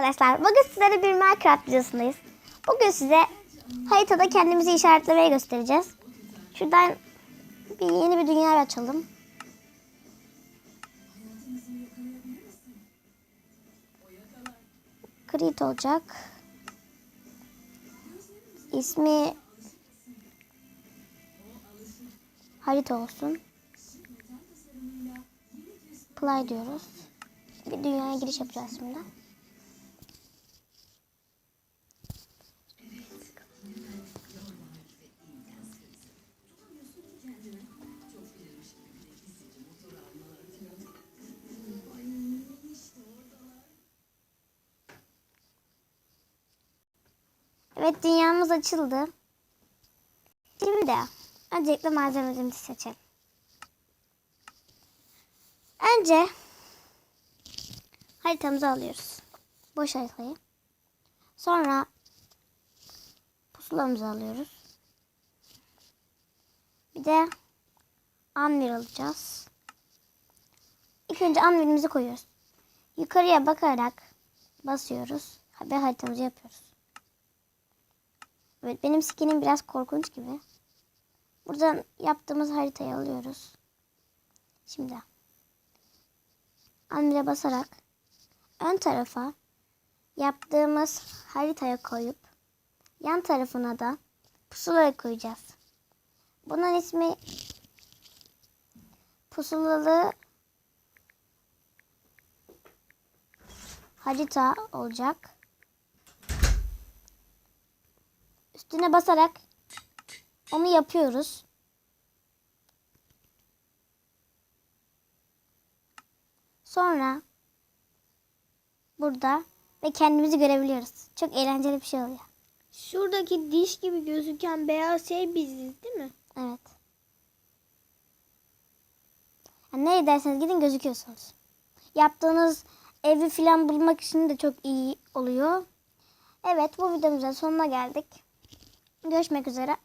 Arkadaşlar bugün sizlere bir Minecraft videosundayız. Bugün size haritada kendimizi işaretlemeye göstereceğiz. Şuradan bir yeni bir dünya açalım. Creed olacak. İsmi harita olsun. Play diyoruz. Bir dünyaya giriş yapacağız şimdi. Evet dünyamız açıldı. Şimdi öncelikle malzemelerimizi seçelim. Önce haritamızı alıyoruz. Boş haritayı. Sonra pusulamızı alıyoruz. Bir de anvil alacağız. İlk önce anvilimizi koyuyoruz. Yukarıya bakarak basıyoruz ve haritamızı yapıyoruz. Evet benim skinim biraz korkunç gibi. Buradan yaptığımız haritayı alıyoruz. Şimdi Anvil'e basarak ön tarafa yaptığımız haritaya koyup yan tarafına da pusula koyacağız. Bunun ismi pusulalı harita olacak. Üstüne basarak onu yapıyoruz. Sonra burada ve kendimizi görebiliyoruz. Çok eğlenceli bir şey oluyor. Şuradaki diş gibi gözüken beyaz şey biziz değil mi? Evet. Yani nereye derseniz gidin gözüküyorsunuz. Yaptığınız evi falan bulmak için de çok iyi oluyor. Evet bu videomuzun sonuna geldik. Görüşmek üzere.